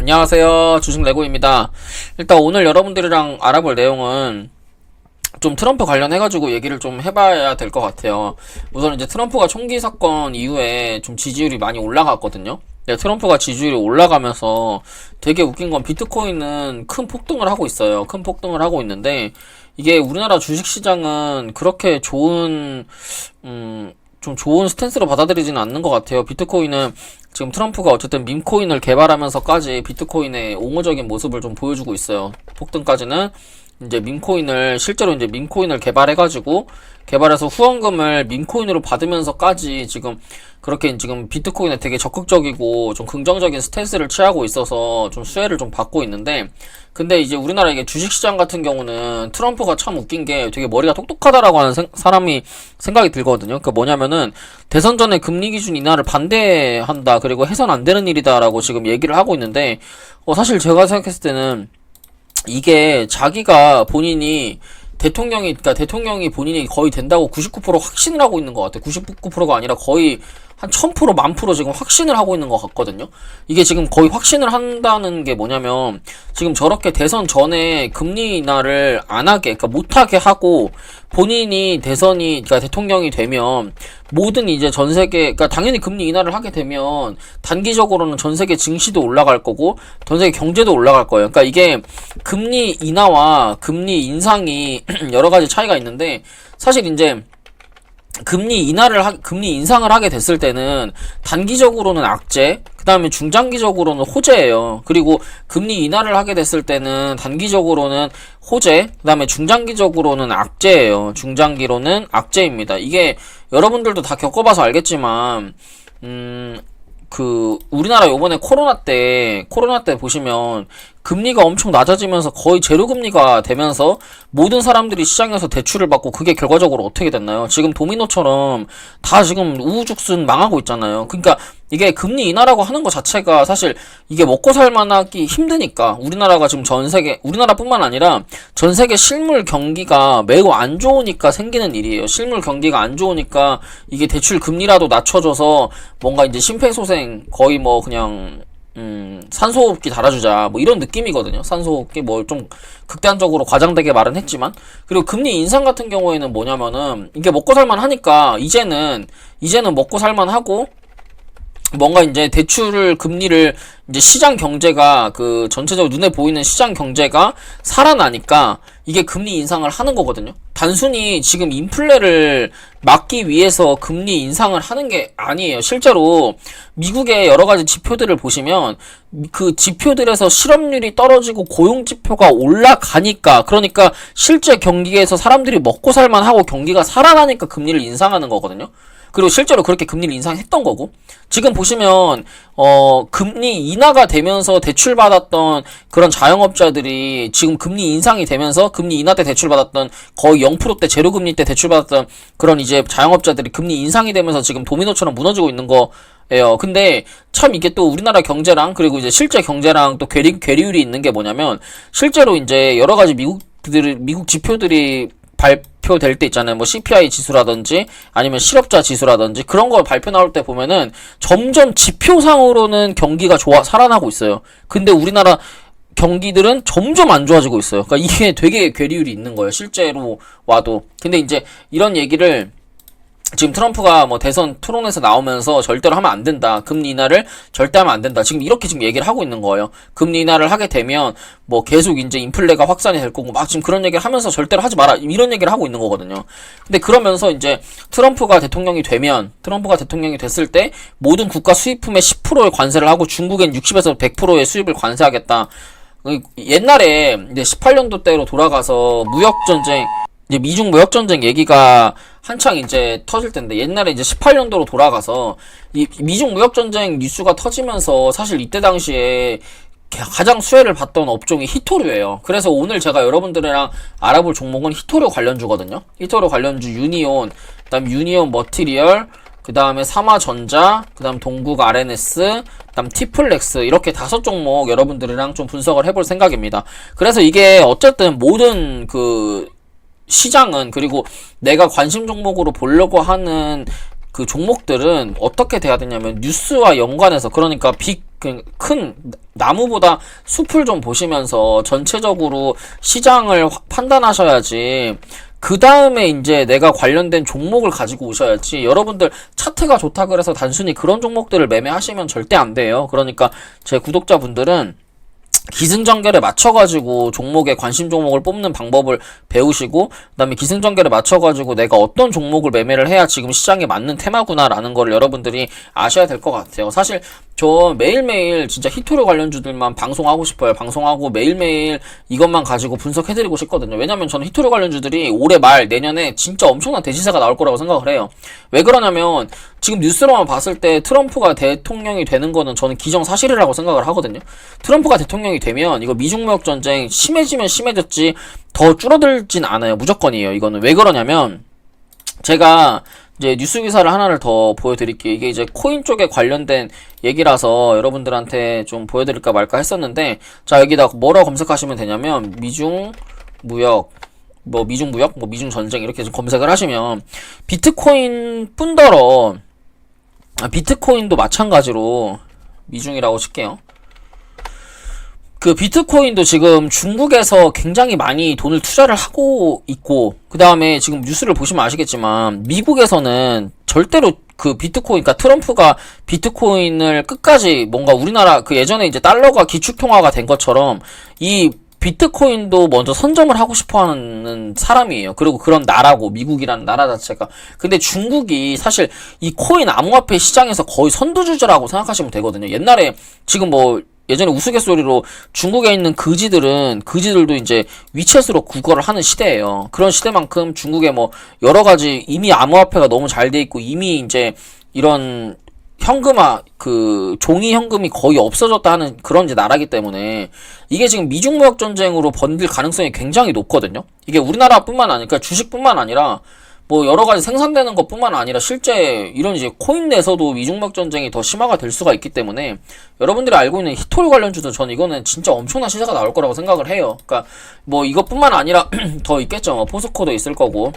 안녕하세요. 주식 레고입니다. 일단 오늘 여러분들이랑 알아볼 내용은 좀 트럼프 관련해가지고 얘기를 좀 해봐야 될 것 같아요. 우선 이제 트럼프가 총기 사건 이후에 좀 지지율이 많이 올라갔거든요. 네, 트럼프가 지지율이 올라가면서 되게 웃긴 건 비트코인은 큰 폭등을 하고 있어요. 큰 폭등을 하고 있는데 이게 우리나라 주식시장은 그렇게 좋은 음, 좀 좋은 스탠스로 받아들이지는 않는 것 같아요. 비트코인은 지금 트럼프가 어쨌든 밈코인을 개발하면서까지 비트코인의 옹호적인 모습을 좀 보여주고 있어요. 폭등까지는 이제 밈코인을 실제로 이제 밈코인을 개발해가지고 개발해서 후원금을 밈코인으로 받으면서까지 지금 그렇게 지금 비트코인에 되게 적극적이고 좀 긍정적인 스탠스를 취하고 있어서 좀 수혜를 좀 받고 있는데 근데 이제 우리나라 이게 주식시장 같은 경우는 트럼프가 참 웃긴 게 되게 머리가 똑똑하다라고 하는 생- 사람이 생각이 들거든요. 그 뭐냐면은 대선 전에 금리 기준 인하를 반대한다 그리고 해선 안 되는 일이다라고 지금 얘기를 하고 있는데 어 사실 제가 생각했을 때는 이게 자기가 본인이 대통령이 그러니까 대통령이 본인이 거의 된다고 99% 확신을 하고 있는 것 같아요. 99%가 아니라 거의 한 1000%만 프로 지금 확신을 하고 있는 것 같거든요. 이게 지금 거의 확신을 한다는 게 뭐냐면 지금 저렇게 대선 전에 금리 인하를 안 하게 그러니까 못 하게 하고 본인이 대선이 그러니까 대통령이 되면 모든 이제 전 세계 그러니까 당연히 금리 인하를 하게 되면 단기적으로는 전 세계 증시도 올라갈 거고 전 세계 경제도 올라갈 거예요. 그러니까 이게 금리 인하와 금리 인상이 여러 가지 차이가 있는데 사실 이제 금리 인하를 하, 금리 인상을 하게 됐을 때는 단기적으로는 악재, 그 다음에 중장기적으로는 호재예요. 그리고 금리 인하를 하게 됐을 때는 단기적으로는 호재, 그 다음에 중장기적으로는 악재예요. 중장기로는 악재입니다. 이게 여러분들도 다 겪어봐서 알겠지만, 음, 그 우리나라 요번에 코로나 때 코로나 때 보시면 금리가 엄청 낮아지면서 거의 제로 금리가 되면서 모든 사람들이 시장에서 대출을 받고 그게 결과적으로 어떻게 됐나요? 지금 도미노처럼 다 지금 우후죽순 망하고 있잖아요. 그러니까 이게 금리 인하라고 하는 것 자체가 사실 이게 먹고 살만하기 힘드니까 우리나라가 지금 전 세계 우리나라뿐만 아니라 전 세계 실물 경기가 매우 안 좋으니까 생기는 일이에요. 실물 경기가 안 좋으니까 이게 대출 금리라도 낮춰줘서 뭔가 이제 심폐소생 거의 뭐 그냥 음, 산소호흡기 달아주자 뭐 이런 느낌이거든요. 산소호흡기 뭐 좀 극단적으로 과장되게 말은 했지만 그리고 금리 인상 같은 경우에는 뭐냐면은 이게 먹고 살만 하니까 이제는 이제는 먹고 살만 하고 뭔가 이제 대출을 금리를 이제 시장 경제가 그 전체적으로 눈에 보이는 시장 경제가 살아나니까 이게 금리 인상을 하는 거거든요. 단순히 지금 인플레를 막기 위해서 금리 인상을 하는 게 아니에요. 실제로 미국의 여러 가지 지표들을 보시면 그 지표들에서 실업률이 떨어지고 고용 지표가 올라가니까 그러니까 실제 경기에서 사람들이 먹고 살만 하고 경기가 살아나니까 금리를 인상하는 거거든요. 그리고 실제로 그렇게 금리를 인상했던 거고 지금 보시면 어 금리 인하가 되면서 대출 받았던 그런 자영업자들이 지금 금리 인상이 되면서 금리 인하 때 대출 받았던 거의 0%대 제로 금리 때 대출 받았던 그런 이제 자영업자들이 금리 인상이 되면서 지금 도미노처럼 무너지고 있는 거 예요. 근데 참 이게 또 우리나라 경제랑 그리고 이제 실제 경제랑 또 괴리, 괴리율이 있는 게 뭐냐면 실제로 이제 여러 가지 미국들 미국 지표들이 발표될 때 있잖아요. 뭐 CPI 지수라든지 아니면 실업자 지수라든지 그런 거 발표 나올 때 보면은 점점 지표상으로는 경기가 좋아 살아나고 있어요. 근데 우리나라 경기들은 점점 안 좋아지고 있어요. 그러니까 이게 되게 괴리율이 있는 거예요. 실제로 와도. 근데 이제 이런 얘기를 지금 트럼프가 뭐 대선 토론에서 나오면서 절대로 하면 안 된다. 금리 인하를 절대 하면 안 된다. 지금 이렇게 지금 얘기를 하고 있는 거예요. 금리 인하를 하게 되면 뭐 계속 이제 인플레가 확산이 될 거고 막 지금 그런 얘기를 하면서 절대로 하지 마라. 이런 얘기를 하고 있는 거거든요. 근데 그러면서 이제 트럼프가 대통령이 되면 트럼프가 대통령이 됐을 때 모든 국가 수입품에 10%의 관세를 하고 중국엔 60에서 100%의 수입을 관세하겠다. 그 옛날에 이제 18년도 때로 돌아가서 무역 전쟁 이제 미중 무역 전쟁 얘기가 한창 이제 터질 텐데 옛날에 이제 18년도로 돌아가서 이 미중 무역 전쟁 뉴스가 터지면서 사실 이때 당시에 가장 수혜를 받던 업종이 히토류예요. 그래서 오늘 제가 여러분들이랑 알아볼 종목은 히토류 관련주거든요. 히토류 관련주 유니온, 그다음 유니온 머티리얼, 그 다음에 삼화전자, 그 다음 동국 RNS, 그 다음 티플렉스 이렇게 다섯 종목 여러분들이랑 좀 분석을 해볼 생각입니다. 그래서 이게 어쨌든 모든 그 시장은 그리고 내가 관심 종목으로 보려고 하는 그 종목들은 어떻게 돼야 되냐면 뉴스와 연관해서 그러니까 빅그 큰 나무보다 숲을 좀 보시면서 전체적으로 시장을 화- 판단하셔야지 그 다음에 이제 내가 관련된 종목을 가지고 오셔야지 여러분들 차트가 좋다 그래서 단순히 그런 종목들을 매매하시면 절대 안 돼요. 그러니까 제 구독자분들은 기승전결에 맞춰가지고 종목에 관심 종목을 뽑는 방법을 배우시고 그다음에 기승전결에 맞춰가지고 내가 어떤 종목을 매매를 해야 지금 시장에 맞는 테마구나라는 걸 여러분들이 아셔야 될 것 같아요. 사실 저 매일매일 진짜 히토리 관련주들만 방송하고 싶어요. 방송하고 매일매일 이것만 가지고 분석해드리고 싶거든요. 왜냐면 저는 히토리 관련주들이 올해 말 내년에 진짜 엄청난 대시세가 나올 거라고 생각을 해요. 왜 그러냐면 지금 뉴스로만 봤을 때 트럼프가 대통령이 되는 거는 저는 기정사실이라고 생각을 하거든요. 트럼프가 대통령이 되면 이거 미중 무역 전쟁 심해지면 심해졌지 더 줄어들진 않아요. 무조건이에요. 이거는 왜 그러냐면 제가 이제 뉴스 기사를 하나를 더 보여드릴게요. 이게 이제 코인 쪽에 관련된 얘기라서 여러분들한테 좀 보여드릴까 말까 했었는데, 자, 여기다 뭐라고 검색하시면 되냐면, 미중 무역, 뭐 미중 무역, 뭐 미중 전쟁 이렇게 좀 검색을 하시면, 비트코인 뿐더러, 아, 비트코인도 마찬가지로 미중이라고 칠게요. 그 비트코인도 지금 중국에서 굉장히 많이 돈을 투자를 하고 있고 그 다음에 지금 뉴스를 보시면 아시겠지만 미국에서는 절대로 그 비트코인, 그러니까 트럼프가 비트코인을 끝까지 뭔가 우리나라 그 예전에 이제 달러가 기축통화가 된 것처럼 이 비트코인도 먼저 선점을 하고 싶어 하는 사람이에요. 그리고 그런 나라고, 미국이라는 나라 자체가. 근데 중국이 사실 이 코인 암호화폐 시장에서 거의 선두주자라고 생각하시면 되거든요. 옛날에 지금 뭐 예전에 우스갯소리로 중국에 있는 그지들은 그지들도 이제 위챗으로 국어를 하는 시대예요. 그런 시대만큼 중국에 뭐 여러 가지 이미 암호화폐가 너무 잘 돼 있고 이미 이제 이런 현금화 그 종이 현금이 거의 없어졌다 하는 그런 이제 나라기 때문에 이게 지금 미중 무역 전쟁으로 번질 가능성이 굉장히 높거든요. 이게 우리나라뿐만 아니라 주식뿐만 아니라 뭐 여러 가지 생산되는 것뿐만 아니라 실제 이런 이제 코인 내에서도 미중무역 전쟁이 더 심화가 될 수가 있기 때문에 여러분들이 알고 있는 히토리 관련주도 저는 이거는 진짜 엄청난 시세가 나올 거라고 생각을 해요. 그러니까 뭐 이것뿐만 아니라 더 있겠죠. 뭐 포스코도 있을 거고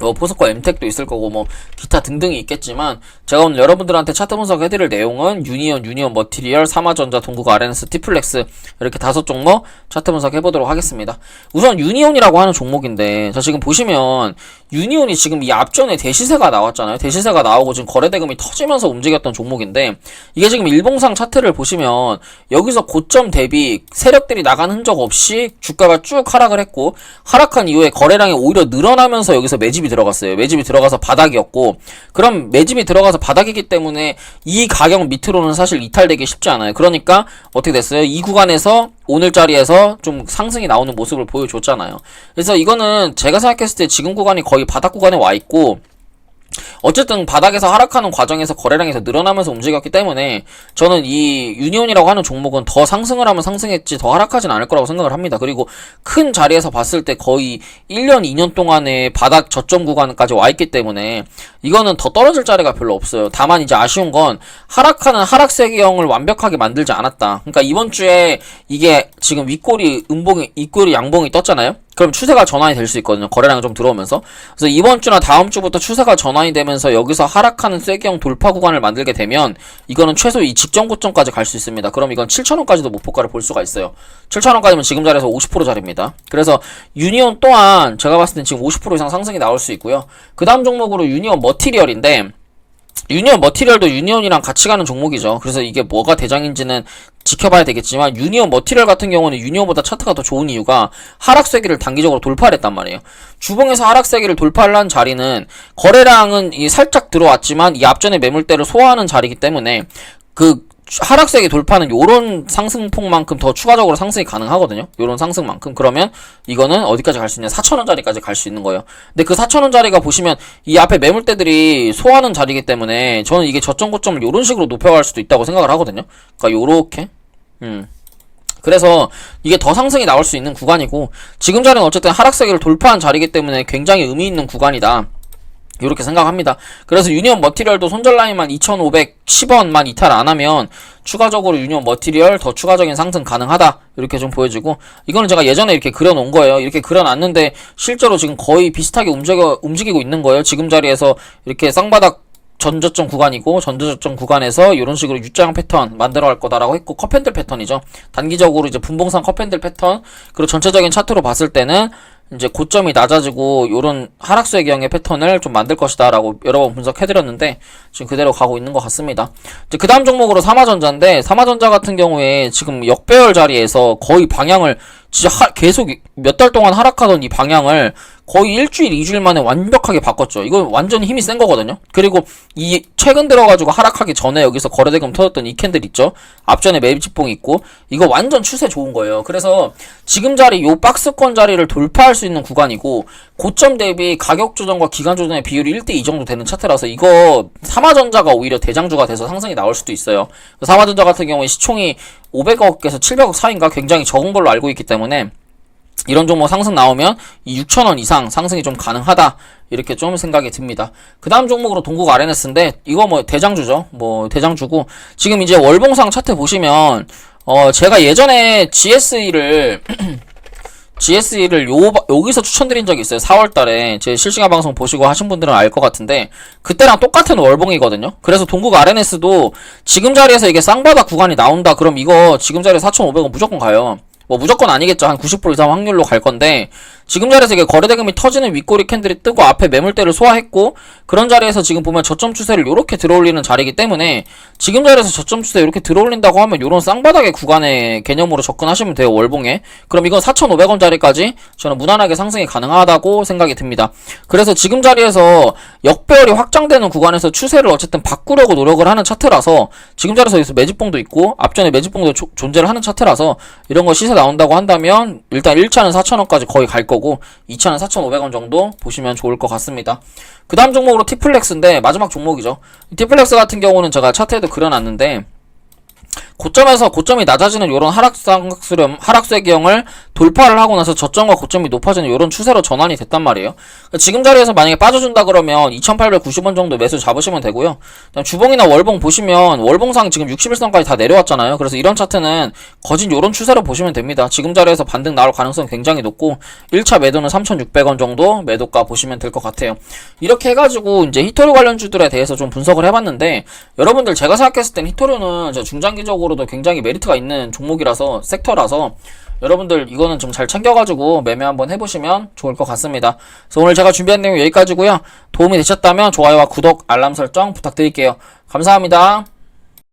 뭐 포스코 엠텍도 있을 거고 뭐 기타 등등이 있겠지만 제가 오늘 여러분들한테 차트 분석해드릴 내용은 유니온, 유니온 머티리얼, 사마전자, 동국 아레나스, 티플렉스 이렇게 다섯 종목 차트 분석해보도록 하겠습니다. 우선 유니온이라고 하는 종목인데 자 지금 보시면 유니온이 지금 이 앞전에 대시세가 나왔잖아요. 대시세가 나오고 지금 거래대금이 터지면서 움직였던 종목인데 이게 지금 일봉상 차트를 보시면 여기서 고점 대비 세력들이 나간 흔적 없이 주가가 쭉 하락을 했고 하락한 이후에 거래량이 오히려 늘어나면서 여기서 매집이 들어갔어요. 매집이 들어가서 바닥이었고 그럼 매집이 들어가서 바닥이기 때문에 이 가격 밑으로는 사실 이탈되기 쉽지 않아요. 그러니까 어떻게 됐어요? 이 구간에서 오늘 자리에서 좀 상승이 나오는 모습을 보여줬잖아요. 그래서 이거는 제가 생각했을 때 지금 구간이 거의 바닥 구간에 와 있고 어쨌든 바닥에서 하락하는 과정에서 거래량이 더 늘어나면서 움직였기 때문에 저는 이 유니온이라고 하는 종목은 더 상승을 하면 상승했지 더 하락하진 않을 거라고 생각을 합니다. 그리고 큰 자리에서 봤을 때 거의 1년, 2년 동안의 바닥 저점 구간까지 와 있기 때문에 이거는 더 떨어질 자리가 별로 없어요. 다만 이제 아쉬운 건 하락하는 하락세기형을 완벽하게 만들지 않았다. 그러니까 이번 주에 이게 지금 윗골이 음봉이, 윗골이 양봉이 떴잖아요? 그럼 추세가 전환이 될 수 있거든요. 거래량이 좀 들어오면서. 그래서 이번 주나 다음 주부터 추세가 전환이 되면서 여기서 하락하는 쐐기형 돌파 구간을 만들게 되면 이거는 최소 이 직전 고점까지 갈 수 있습니다. 그럼 이건 7,000원까지도 목표가를 볼 수가 있어요. 7,000원까지면 지금 자리에서 50%짜리입니다. 그래서 유니온 또한 제가 봤을 땐 지금 50% 이상 상승이 나올 수 있고요. 그 다음 종목으로 유니온 머티리얼인데 유니온 머티리얼도 유니온이랑 같이 가는 종목이죠. 그래서 이게 뭐가 대장인지는 지켜봐야 되겠지만 유니온 머티리얼 같은 경우는 유니온보다 차트가 더 좋은 이유가 하락세기를 단기적으로 돌파를 했단 말이에요. 주봉에서 하락세기를 돌파를 한 자리는 거래량은 이 살짝 들어왔지만 이 앞전에 매물대를 소화하는 자리이기 때문에 그 하락세기 돌파는 요런 상승폭만큼 더 추가적으로 상승이 가능하거든요. 요런 상승만큼. 그러면 이거는 어디까지 갈 수 있냐? 4천원짜리까지 갈 수 있는 거예요. 근데 그 4천원짜리가 보시면 이 앞에 매물대들이 소화하는 자리이기 때문에 저는 이게 저점 고점을 요런 식으로 높여갈 수도 있다고 생각을 하거든요. 그러니까 요렇게. 음. 그래서 이게 더 상승이 나올 수 있는 구간이고 지금 자리는 어쨌든 하락세기를 돌파한 자리이기 때문에 굉장히 의미 있는 구간이다. 이렇게 생각합니다. 그래서 유니온 머티리얼도 손절 라인만 2,510원만 이탈 안 하면 추가적으로 유니온 머티리얼 더 추가적인 상승 가능하다. 이렇게 좀 보여지고 이거는 제가 예전에 이렇게 그려놓은 거예요. 이렇게 그려놨는데 실제로 지금 거의 비슷하게 움직여 움직이고 있는 거예요. 지금 자리에서 이렇게 쌍바닥 전저점 구간이고 전저점 구간에서 이런 식으로 U자형 패턴 만들어 갈 거다라고 했고 컵핸들 패턴이죠. 단기적으로 이제 분봉상 컵핸들 패턴 그리고 전체적인 차트로 봤을 때는 이제 고점이 낮아지고 요런 하락수의 경의 패턴을 좀 만들 것이다라고 여러 번 분석해드렸는데 지금 그대로 가고 있는 것 같습니다. 이제 그 다음 종목으로 삼화전자인데 삼화전자 같은 경우에 지금 역배열 자리에서 거의 방향을 진짜 하- 계속 몇 달 동안 하락하던 이 방향을 거의 일주일, 이주일 만에 완벽하게 바꿨죠. 이거 완전히 힘이 센 거거든요. 그리고 이 최근 들어가지고 하락하기 전에 여기서 거래대금 터졌던 이 캔들 있죠. 앞전에 매집봉 있고 이거 완전 추세 좋은 거예요. 그래서 지금 자리 요 박스권 자리를 돌파할 수 있는 구간이고 고점 대비 가격 조정과 기간 조정의 비율이 1대 2 정도 되는 차트라서 이거 삼화전자가 오히려 대장주가 돼서 상승이 나올 수도 있어요. 삼화전자 같은 경우에 시총이 500억에서 700억 사이인가 굉장히 적은 걸로 알고 있기 때문에 이런 종목 상승 나오면 이 6천원 이상 상승이 좀 가능하다 이렇게 좀 생각이 듭니다. 그 다음 종목으로 동국 RNS인데 이거 뭐 대장주죠. 뭐 대장주고 지금 이제 월봉상 차트 보시면 어 제가 예전에 GSE를 GSE를 요, 여기서 추천드린 적이 있어요. 4월 달에 제 실시간 방송 보시고 하신 분들은 알 것 같은데 그때랑 똑같은 월봉이거든요. 그래서 동국 RNS도 지금 자리에서 이게 쌍바닥 구간이 나온다. 그럼 이거 지금 자리에 4,500원 무조건 가요. 뭐 무조건 아니겠죠. 한 90% 이상 확률로 갈 건데 지금 자리에서 이게 거래대금이 터지는 윗꼬리 캔들이 뜨고 앞에 매물대를 소화했고 그런 자리에서 지금 보면 저점 추세를 이렇게 들어올리는 자리이기 때문에 지금 자리에서 저점 추세 이렇게 들어올린다고 하면 요런 쌍바닥의 구간의 개념으로 접근하시면 돼요 월봉에. 그럼 이건 4,500원 자리까지 저는 무난하게 상승이 가능하다고 생각이 듭니다. 그래서 지금 자리에서 역배열이 확장되는 구간에서 추세를 어쨌든 바꾸려고 노력을 하는 차트라서 지금 자리에서 여기서 매집봉도 있고 앞전에 매집봉도 조- 존재를 하는 차트라서 이런 거 시세 나온다고 한다면 일단 1차는 4,000원까지 거의 갈 거고 2차는 4,500원 정도 보시면 좋을 것 같습니다. 그 다음 종목으로 티플렉스인데 마지막 종목이죠. 이 티플렉스 같은 경우는 제가 차트에도 그려놨는데 고점에서 고점이 낮아지는 이런 하락수렴, 하락수의 기형을 돌파를 하고 나서 저점과 고점이 높아지는 이런 추세로 전환이 됐단 말이에요. 그러니까 지금 자리에서 만약에 빠져준다 그러면 2,890원 정도 매수 잡으시면 되고요. 주봉이나 월봉 보시면 월봉상 지금 61선까지 다 내려왔잖아요. 그래서 이런 차트는 거진 이런 추세로 보시면 됩니다. 지금 자리에서 반등 나올 가능성 굉장히 높고 1차 매도는 3,600원 정도 매도가 보시면 될 것 같아요. 이렇게 해가지고 이제 히토류 관련주들에 대해서 좀 분석을 해봤는데 여러분들 제가 생각했을 땐 히토류는 이제 중장기 적으로도 굉장히 메리트가 있는 종목이라서 섹터라서 여러분들 이거는 좀 잘 챙겨가지고 매매 한번 해보시면 좋을 것 같습니다. 그래서 오늘 제가 준비한 내용 여기까지고요. 도움이 되셨다면 좋아요와 구독, 알람 설정 부탁드릴게요. 감사합니다.